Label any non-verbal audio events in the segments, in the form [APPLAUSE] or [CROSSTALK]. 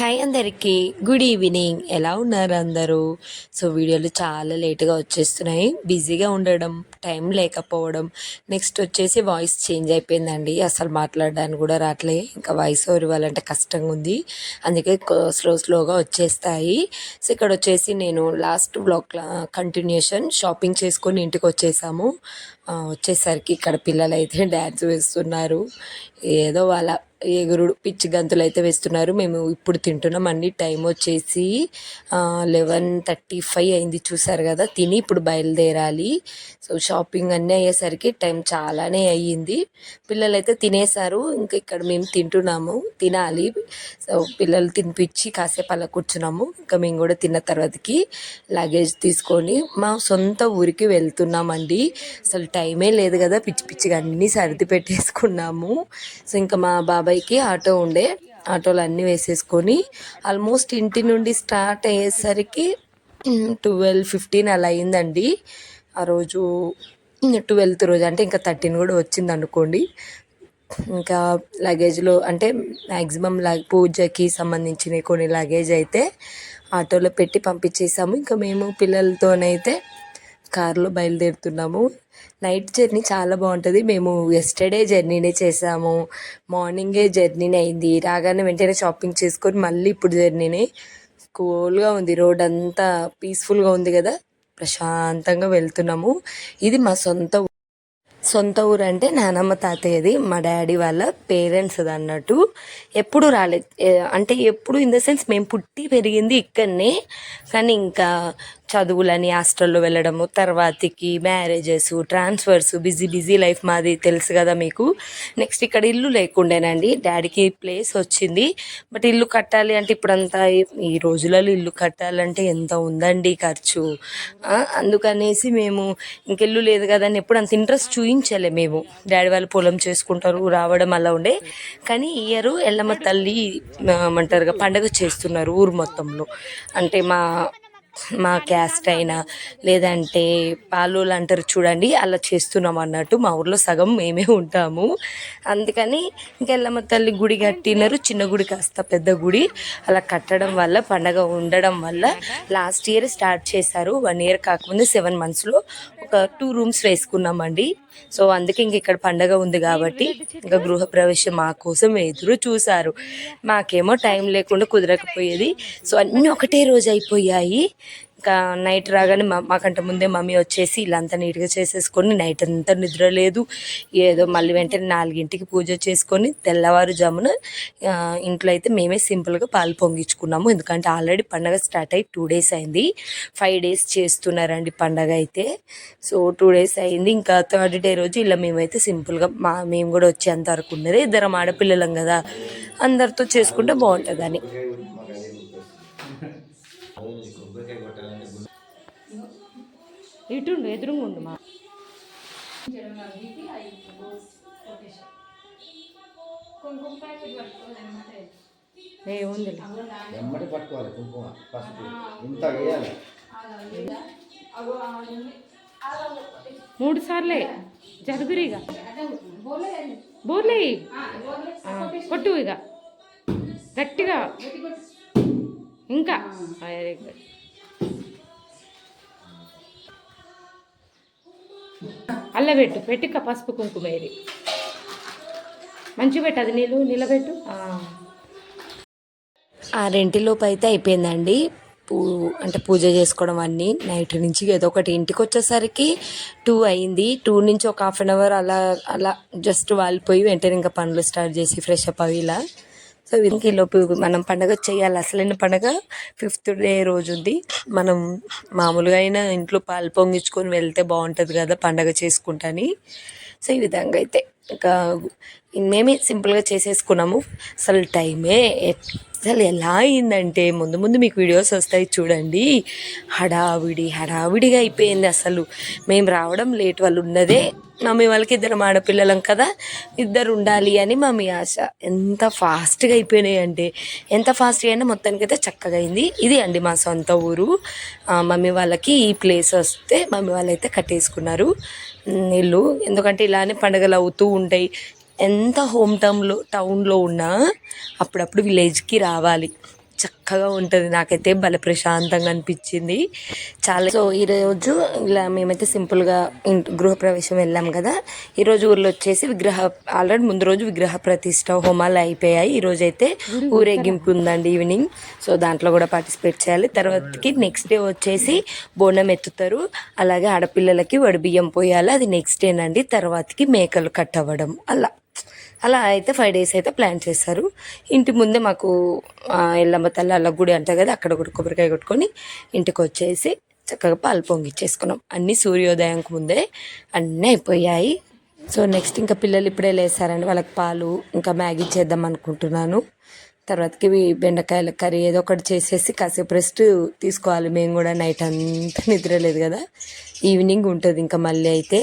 Hi అందరికీ. Good evening. ఎలా ఉన్నారు అందరూ? సో వీడియోలు చాలా లేట్గా వచ్చేస్తున్నాయి. బిజీగా ఉండడం టైం లేకపోవడం. నెక్స్ట్ వచ్చేసి వాయిస్ చేంజ్ అయిపోయిందండి. అసలు మాట్లాడడానికి కూడా రావట్లే. ఇంకా వాయిస్ ఓవర్ ఇవ్వాలంటే కష్టంగా ఉంది. అందుకే స్లో స్లోగా వచ్చేస్తాయి. సో ఇక్కడ వచ్చేసి నేను లాస్ట్ బ్లాక్ కంటిన్యూషన్ షాపింగ్ చేసుకొని ఇంటికి వచ్చేసాము. వచ్చేసరికి ఇక్కడ పిల్లలు అయితే [LAUGHS] డ్యాన్స్ వేస్తున్నారు. ఏదో వాళ్ళ ఎగురుడు పిచ్చి గంతులు అయితే వేస్తున్నారు. మేము ఇప్పుడు తింటున్నాం. అండి టైం వచ్చేసి లెవెన్ థర్టీ ఫైవ్ అయింది చూసారు కదా. తిని ఇప్పుడు బయలుదేరాలి. సో షాపింగ్ అన్నీ అయ్యేసరికి టైం చాలానే అయ్యింది. పిల్లలు అయితే తినేశారు ఇంకా ఇక్కడ మేము తింటున్నాము. తినాలి. సో పిల్లలు తినిపించి కాసేపు అలా కూర్చున్నాము. ఇంకా మేము కూడా తిన్న తర్వాతకి లగేజ్ తీసుకొని మా సొంత ఊరికి వెళ్తున్నామండి. అసలు టైమే లేదు కదా. పిచ్చి పిచ్చిగా అన్నీ సర్ది పెట్టేసుకున్నాము. సో ఇంకా మా యాభైకి ఆటో ఉండే. ఆటోలు అన్నీ వేసేసుకొని ఆల్మోస్ట్ ఇంటి నుండి స్టార్ట్ అయ్యేసరికి ట్వెల్వ్ ఫిఫ్టీన్ అలా అయిందండి. ఆ రోజు ట్వెల్త్ రోజు అంటే ఇంకా థర్టీన్ కూడా వచ్చింది అనుకోండి. ఇంకా లగేజ్లో అంటే మ్యాక్సిమం లగ్ పూజకి సంబంధించిన కొన్ని లగేజ్ అయితే ఆటోలో పెట్టి పంపించేసాము. ఇంకా మేము పిల్లలతోనైతే కారులో బయలుదేరుతున్నాము. నైట్ జర్నీ చాలా బాగుంటుంది. మేము ఎస్టర్డే జర్నీనే చేసాము. మార్నింగే జర్నీనే అయింది. రాగానే వెంటనే షాపింగ్ చేసుకొని మళ్ళీ ఇప్పుడు జర్నీనే కూల్గా ఉంది. రోడ్ అంతా పీస్ఫుల్గా ఉంది కదా. ప్రశాంతంగా వెళ్తున్నాము. ఇది మా సొంత ఊ- సొంత ఊరు అంటే నానమ్మ తాతయ్యది. మా డాడీ వాళ్ళ పేరెంట్స్ అన్నట్టు. ఎప్పుడు రాలేదు. అంటే ఎప్పుడు ఇన్ ద సెన్స్ మేము పుట్టి పెరిగింది ఇక్కడనే. కానీ ఇంకా చదువులని హాస్టల్లో వెళ్ళడము తర్వాతకి marriages transfers busy busy life మాది తెలుసు కదా మీకు. నెక్స్ట్ ఇక్కడ ఇల్లు లేకుండేనండి. డాడీకి ప్లేస్ వచ్చింది. బట్ ఇల్లు కట్టాలి అంటే ఇప్పుడంతా ఈ- రోజులలో ఇల్లు కట్టాలంటే ఎంత ఉందండి ఖర్చు. అందుకనేసి మేము ఇంకెల్లు లేదు కదా అని ఎప్పుడు అంత ఇంట్రెస్ట్ చూయించలే మేము. డాడీ వాళ్ళు పొలం చేసుకుంటారు రావడం అలా ఉండే. కానీ ఇయర్ ఎల్లమ్మ తల్లి ఆ, ఏమంటారుగా పండగ చేస్తున్నారు ఊరు మొత్తంలో. అంటే మా మా క్యాస్ట్ అయినా లేదంటే పాలోళ్ళు అంటారు చూడండి అలా చేస్తున్నాం అన్నట్టు మా ఊర్లో సగం మేమే ఉంటాము. అందుకని ఇంకెల్లమ్మ తల్లి గుడి కట్టినారు చిన్న గుడి కాస్త పెద్ద గుడి. అలా కట్టడం వల్ల పండగ ఉండడం వల్ల లాస్ట్ ఇయర్ స్టార్ట్ చేశారు. వన్ ఇయర్ కాకముందు సెవెన్ మంత్స్లో ఒక టూ రూమ్స్ వేసుకున్నామండి. సో అందుకే ఇంక ఇక్కడ పండగ ఉంది కాబట్టి ఇంకా గృహప్రవేశం మా కోసం ఎదురు చూశారు. మాకేమో టైం లేకుండా కుదరకపోయేది. సో అన్నీ ఒకటే రోజు అయిపోయాయి. ఇంకా నైట్ రాగానే మా మాకంటే ముందే మమ్మీ వచ్చేసి ఇల్లంతా నీట్గా చేసేసుకొని నైట్ అంతా నిద్ర లేదు. ఏదో మళ్ళీ వెంటనే నాలుగింటికి పూజ చేసుకొని తెల్లవారుజామున ఇంట్లో అయితే మేమే సింపుల్గా పాలు పొంగించుకున్నాము. ఎందుకంటే ఆల్రెడీ పండగ స్టార్ట్ అయ్యి టూ డేస్ అయింది. ఫైవ్ డేస్ చేస్తున్నారండి పండగ అయితే. సో టూ డేస్ అయింది. ఇంకా థర్డ్ డే రోజు ఇలా మేమైతే సింపుల్గా మా మేము కూడా వచ్చేంత వరకు ఉన్నది. ఇద్దరం ఆడపిల్లలం కదా అందరితో చేసుకుంటే బాగుంటుందని. [LAUGHS] [LAUGHS] ఇటుండు ఎదురుండు మా. ఏముంది ఎమ్మటి పట్టుకోవాలి కుంకుమ పసుపు. ఇంత వేయాలి. మూడు సార్లే. జరుగురిగా బోర్లే కొట్టు ఇక. గట్టిగా. ఇంకా. Very good. అల్లబెట్టు పెట్టు పసుపు కుంకుమ ఇది. మంచి పెట్టు అది నీళ్ళు నిలబెట్టు ఆ. రెంటిలోపు అయితే అయిపోయిందండి. పూ అంటే పూజ చేసుకోవడం అన్నీ. నైట్ నుంచి ఏదో ఒకటి ఇంటికి వచ్చేసరికి టూ అయింది. టూ నుంచి ఒక హాఫ్ అన్ అవర్ అలా అలా జస్ట్ వాలిపోయి వెంటనే ఇంకా పనులు స్టార్ట్ చేసి ఫ్రెష్ అప్ అవి ఇలా సో ఇంక ఈ లోపు మనం పండగ చేయాలి. అసలైన పండగ ఫిఫ్త్ డే రోజు ఉంది మనం మామూలుగా అయినా ఇంట్లో పాలు పొంగించుకొని వెళ్తే బాగుంటుంది కదా పండగ చేసుకుంటాని. సో ఈ విధంగా అయితే ఇంకా మేమే సింపుల్గా చేసేసుకున్నాము. అసలు టైమే అసలు ఎలా అయిందంటే ముందు ముందు మీకు వీడియోస్ వస్తాయి చూడండి. హడావిడి హడావిడిగా అయిపోయింది అసలు. మేము రావడం లేట్ వాళ్ళు ఉన్నదే. మమ్మీ వాళ్ళకి ఇద్దరు ఆడపిల్లలం కదా ఇద్దరు ఉండాలి అని మమ్మీ ఆశ. ఎంత ఫాస్ట్గా అయిపోయినాయి అంటే ఎంత ఫాస్ట్గా అయినా మొత్తానికైతే చక్కగా అయింది. ఇది అండి మా సొంత ఊరు. మమ్మీ వాళ్ళకి ఈ ప్లేస్ వస్తే మమ్మీ వాళ్ళు అయితే కట్టేసుకున్నారు ఇల్లు. ఎందుకంటే ఇలానే పండుగలు అవుతూ ఉంటాయి. ఎంత హోమ్ టౌన్లో టౌన్లో ఉన్నా అప్పుడప్పుడు విలేజ్కి రావాలి. చక్కగా ఉంటుంది. నాకైతే భలే ప్రశాంతంగా అనిపించింది. చాలా సో ఈరోజు ఇలా మేమైతే సింపుల్గా ఇంటి గృహప్రవేశం వెళ్ళాం కదా. ఈరోజు ఊర్లో వచ్చేసి విగ్రహ ఆల్రెడీ ముందు రోజు విగ్రహ ప్రతిష్ట హోమాలు అయిపోయాయి. ఈరోజు అయితే ఊరేగింపు ఉందండి ఈవినింగ్. సో దాంట్లో కూడా పార్టిసిపేట్ చేయాలి. తర్వాతకి నెక్స్ట్ డే వచ్చేసి బోనం ఎత్తుతారు. అలాగే ఆడపిల్లలకి వడిబియ్యం పోయాలి. అది నెక్స్ట్ డేనండి. తర్వాతకి మేకలు కట్ అవ్వడం అలా. అలా అయితే ఫైవ్ డేస్ అయితే ప్లాన్ చేస్తారు ఇంటి ముందే మాకు ఎల్లమ్మ తల్లి అల్ల గుడి అంటారు కదా అక్కడ కూడా కొబ్బరికాయ కొట్టుకొని ఇంటికి వచ్చేసి చక్కగా పాలు పొంగిచ్చేసుకున్నాం. అన్నీ సూర్యోదయంకు ముందే అన్నీ అయిపోయాయి. సో నెక్స్ట్ ఇంకా పిల్లలు ఇప్పుడే లేసారండి. వాళ్ళకి పాలు ఇంకా మ్యాగీ చేద్దాం అనుకుంటున్నాను. తర్వాతకి బెండకాయల కర్రీ ఏదో ఒకటి చేసేసి కాసేపు రెస్ట్ తీసుకోవాలి. మేము కూడా నైట్ అంతా నిద్రలేదు కదా. ఈవినింగ్ ఉంటుంది ఇంకా మళ్ళీ అయితే.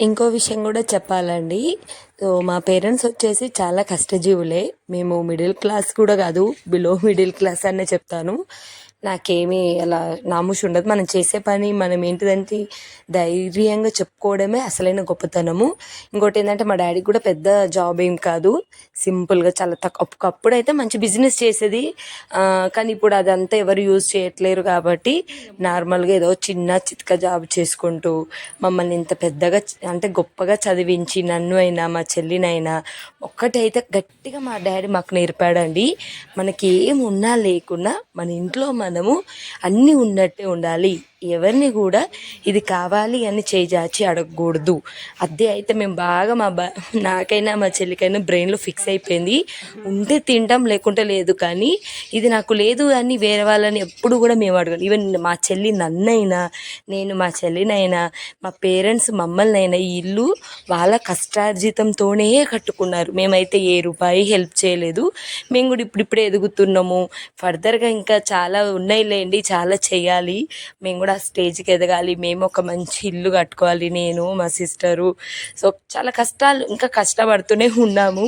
ఇంకో విషయం కూడా చెప్పాలండి. సో మా పేరెంట్స్ వచ్చేసి చాలా కష్టజీవులే. మేము మిడిల్ క్లాస్ కూడా కాదు బిలో మిడిల్ క్లాస్ అనే చెప్తాను. నాకేమీ అలా నాముషి ఉండదు. మనం చేసే పని మనం ఏంటిదంటే ధైర్యంగా చెప్పుకోవడమే అసలైన గొప్పతనము. ఇంకోటి ఏంటంటే మా డాడీ కూడా పెద్ద జాబ్ ఏం కాదు. సింపుల్గా చాలా తక్కువ ఒకప్పుడు అయితే మంచి బిజినెస్ చేసేది. కానీ ఇప్పుడు అదంతా ఎవరు యూజ్ చేయట్లేరు కాబట్టి నార్మల్గా ఏదో చిన్న చితక జాబ్ చేసుకుంటూ మమ్మల్ని ఇంత పెద్దగా అంటే గొప్పగా చదివించి నన్ను అయినా మా చెల్లినైనా ఒక్కటైతే గట్టిగా మా డాడీ మాకు నేర్పాడండి. మనకి ఏం ఉన్నా లేకున్నా మన ఇంట్లో మన మనము అన్నీ ఉన్నట్టే ఉండాలి. ఎవరిని కూడా ఇది కావాలి అని చేజాచి అడగకూడదు. అదే అయితే మేము బాగా మా బా నాకైనా మా చెల్లికైనా బ్రెయిన్లో ఫిక్స్ అయిపోయింది. ఉంటే తింటాం లేకుంటే లేదు కానీ ఇది నాకు లేదు అని వేరే వాళ్ళని ఎప్పుడు కూడా మేము అడగను ఈవెన్ మా చెల్లి నన్నైనా నేను మా చెల్లినైనా మా పేరెంట్స్ మమ్మల్ని అయినా ఈ ఇల్లు వాళ్ళ కష్టార్జితంతోనే కట్టుకున్నారు. మేమైతే ఏ రూపాయి హెల్ప్ చేయలేదు. మేము కూడా ఇప్పుడిప్పుడే ఎదుగుతున్నాము. ఫర్దర్గా ఇంకా చాలా ఉన్నాయి లేండి చాలా చేయాలి. మేము కూడా కూడా స్టేజ్కి ఎదగాలి. మేము ఒక మంచి ఇల్లు కట్టుకోవాలి నేను మా సిస్టరు. సో చాలా కష్టాలు ఇంకా కష్టపడుతూనే ఉన్నాము.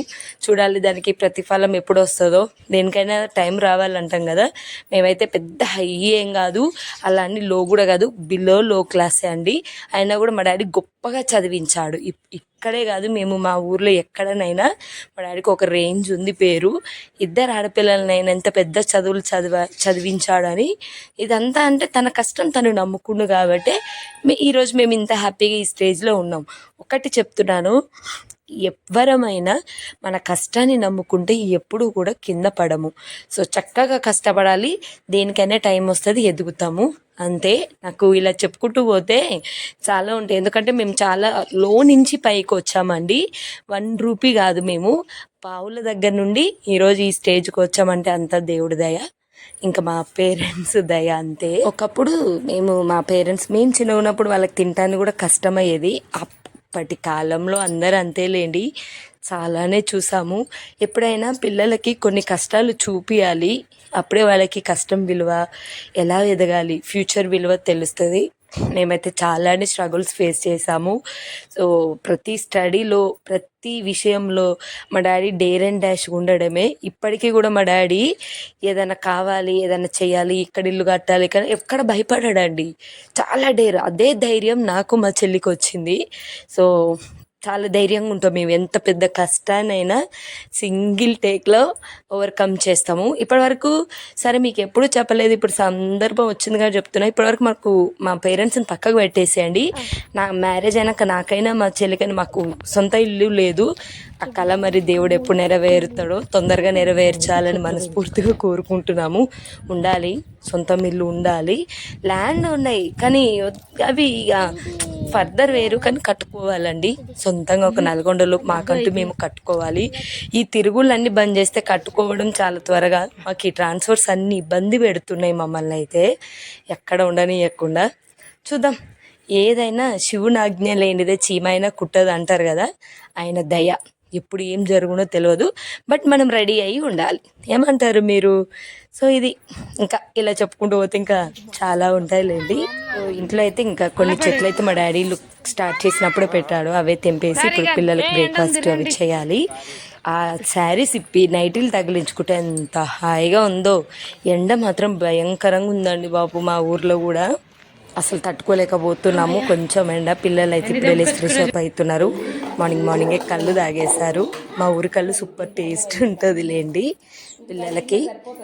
చూడాలి దానికి ప్రతిఫలం ఎప్పుడు వస్తుందో. దేనికైనా టైం రావాలంటాం కదా. మేమైతే పెద్ద హై ఏం కాదు. అలా అని లో కూడా కాదు. బిలో లో క్లాసే అండి. అయినా కూడా మా డాడీ గొప్పగా చదివించాడు. ఇప్- ఇక్కడే కాదు మేము మా ఊర్లో ఎక్కడనైనా మా డాడీకి ఒక రేంజ్ ఉంది పేరు. ఇద్దరు ఆడపిల్లలనైనా ఎంత పెద్ద చదువులు చదివ చదివించాడని. ఇదంతా అంటే తన కష్టం తను నమ్ముకుండు కాబట్టి ఈరోజు మేము ఇంత హ్యాపీగా ఈ స్టేజ్లో ఉన్నాం. ఒకటి చెప్తున్నాను ఎవ్వరమైనా మన కష్టాన్ని నమ్ముకుంటే ఎప్పుడూ కూడా కింద పడము. సో చక్కగా కష్టపడాలి. దేనికైనా టైం వస్తుంది ఎదుగుతాము. అంతే. నాకు ఇలా చెప్పుకుంటూ పోతే చాలా ఉంటాయి. ఎందుకంటే మేము చాలా లో నుంచి పైకి వచ్చామండి. వన్ రూపీ కాదు మేము. పావుల దగ్గర నుండి ఈరోజు ఈ స్టేజ్కి వచ్చామంటే అంత దేవుడి దయ. ఇంకా మా పేరెంట్స్ దయ అంతే. ఒకప్పుడు మేము మా పేరెంట్స్ మేము చిన్న ఉన్నప్పుడు వాళ్ళకి తినడానికి కూడా కష్టమయ్యేది. అప్పటి కాలంలో అందరూ అంతేలేండి. చాలానే చూసాము. ఎప్పుడైనా పిల్లలకి కొన్ని కష్టాలు చూపియాలి. అప్పుడే వాళ్ళకి కష్టం విలువ ఎలా ఎదగాలి? ఫ్యూచర్ విలువ తెలుస్తుంది. మేమైతే చాలానే స్ట్రగుల్స్ ఫేస్ చేసాము. సో ప్రతి స్టడీలో ప్రతి విషయంలో మా డాడీ డేర్ అండ్ డాష్ ఉండడమే. ఇప్పటికీ కూడా మా డాడీ ఏదైనా కావాలి ఏదైనా చేయాలి ఇక్కడ ఇల్లు కట్టాలి కానీ ఎక్కడ భయపడాడండి. చాలా డేర్ అదే ధైర్యం నాకు మా చెల్లికి వచ్చింది. సో చాలా ధైర్యంగా ఉంటాం మేము. ఎంత పెద్ద కష్టాన్నైనా సింగిల్ టేక్లో ఓవర్కమ్ చేస్తాము. ఇప్పటివరకు సరే మీకు ఎప్పుడు చెప్పలేదు ఇప్పుడు సందర్భం వచ్చింది కాబట్టి చెప్తున్నా. ఇప్పటివరకు మాకు మా పేరెంట్స్ని పక్కకు పెట్టేసేయండి. నా మ్యారేజ్ అయినాక నాకైనా మా చెల్లికైనా మాకు సొంత ఇల్లు లేదు. ఆ కళ మరి దేవుడు ఎప్పుడు నెరవేరుతాడో తొందరగా నెరవేర్చాలని మనస్ఫూర్తిగా కోరుకుంటున్నాము. ఉండాలి సొంతం ఇల్లు ఉండాలి. ల్యాండ్ ఉన్నాయి కానీ అవి ఇక ఫర్దర్ వేరు కానీ కట్టుకోవాలండి. సొంతంగా ఒక నల్గొండలో మాకంటూ మేము కట్టుకోవాలి. ఈ తిరుగులన్నీ బంద్ చేస్తే కట్టుకోవడం చాలా త్వరగా. మాకు ఈ ట్రాన్స్ఫర్స్ అన్ని ఇబ్బంది పెడుతున్నాయి మమ్మల్ని అయితే. ఎక్కడ ఉండనియకుండా. చూద్దాం. ఏదైనా శివుని ఆజ్ఞ లేనిదే చీమైనా కుట్టదు అంటారు కదా. ఆయన దయ. ఎప్పుడు ఏం జరుగునో తెలియదు బట్ మనం రెడీ అయ్యి ఉండాలి. ఏమంటారు మీరు? సో ఇది ఇంకా ఇలా చెప్పుకుంటూ పోతే ఇంకా చాలా ఉంటాయిలేండి. ఇంట్లో అయితే ఇంకా కొన్ని చెట్లు అయితే మా డాడీ లుక్ స్టార్ట్ చేసినప్పుడే పెట్టాడు. అవే తెంపేసి ఇప్పుడు పిల్లలకు బ్రేక్ఫాస్ట్ అవి చేయాలి. ఆ శారీస్ ఇప్పి నైటీలు తగిలించుకుంటే ఎంత హాయిగా ఉందో. ఎండ మాత్రం భయంకరంగా ఉందండి బాబు మా ఊర్లో కూడా. అసలు తట్టుకోలేకపోతున్నాము. కొంచెం ఎండ పిల్లలు అయితే ఇప్పుడు ఫ్రెష్ అప్ అవుతున్నారు. మార్నింగ్ మార్నింగే కళ్ళు తాగేశారు. మా ఊరి కళ్ళు సూపర్ టేస్ట్ ఉంటుంది లేండి పిల్లలకి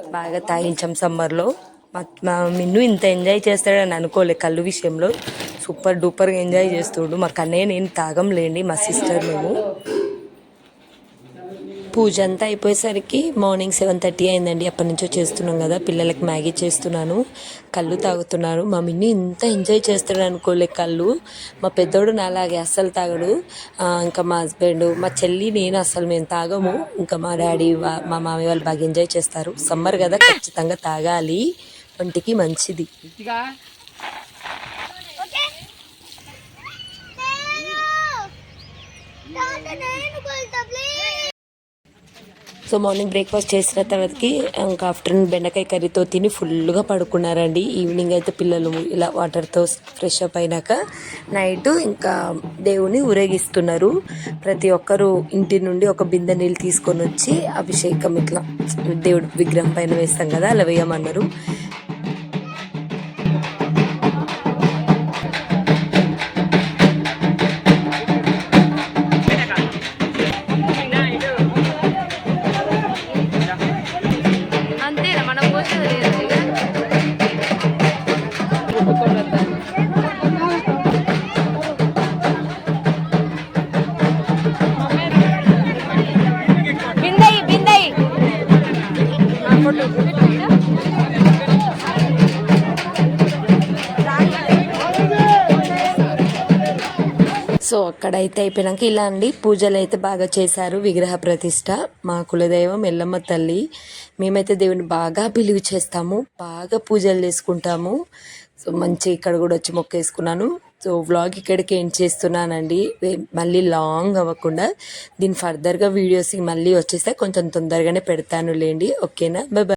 బాగా తాగించాం సమ్మర్లో మా మా మిన్ను ఇంత ఎంజాయ్ చేస్తాడని అనుకోలే కళ్ళు విషయంలో. సూపర్ డూపర్గా ఎంజాయ్ చేస్తుడు. మా కన్నయ్య నేను తాగంలేండి మా సిస్టర్ మేము. పూజ అంతా అయిపోయేసరికి మార్నింగ్ సెవెన్ థర్టీ అయిందండి. అప్పటి నుంచో చేస్తున్నాం కదా. పిల్లలకి మ్యాగీ చేస్తున్నాను. కళ్ళు తాగుతున్నారు. మా మిన్ని ఇంత ఎంజాయ్ చేస్తాడు అనుకోలే కళ్ళు. మా పెద్దోడు నాలాగే అస్సలు తాగడు. ఇంకా మా హస్బెండ్ మా చెల్లి నేను అస్సలు మేము తాగము. ఇంకా మా డాడీ మా మామయ్య వాళ్ళు బాగా ఎంజాయ్ చేస్తారు. సమ్మర్ కదా ఖచ్చితంగా తాగాలి. ఒంటికి మంచిది. సో మార్నింగ్ బ్రేక్ఫాస్ట్ చేసిన తర్వాతకి ఇంకా ఆఫ్టర్నూన్ బెండకాయ కర్రీతో తిని ఫుల్గా పడుకున్నారండి. ఈవినింగ్ అయితే పిల్లలు ఇలా వాటర్తో ఫ్రెష్ అప్ అయినాక నైట్ ఇంకా దేవుని ఊరేగిస్తున్నారు. ప్రతి ఒక్కరు ఇంటి నుండి ఒక బిందె నీళ్ళు తీసుకొని వచ్చి అభిషేకం ఇట్లా దేవుడు విగ్రహం పైన వేస్తాం కదా అలా వేయమన్నారు. అంతేనా మనం పోసేది So అక్కడైతే అయిపోయినాక ఇలా అండి. పూజలు అయితే బాగా చేశారు. విగ్రహ ప్రతిష్ట మా కులదైవం ఎల్లమ్మ తల్లి. మేమైతే దేవుని బాగా బిలీవ్ చేస్తాము. బాగా పూజలు చేసుకుంటాము. సో మంచి ఇక్కడ కూడా వచ్చి మొక్కేసుకున్నాను. సో వ్లాగ్ ఇక్కడికి ఏం చేస్తున్నానండి. మళ్ళీ లాంగ్ అవ్వకుండా దీని ఫర్దర్గా వీడియోస్ మళ్ళీ వచ్చేస్తే కొంచెం తొందరగానే పెడతాను లేండి ఓకేనా? బాయ్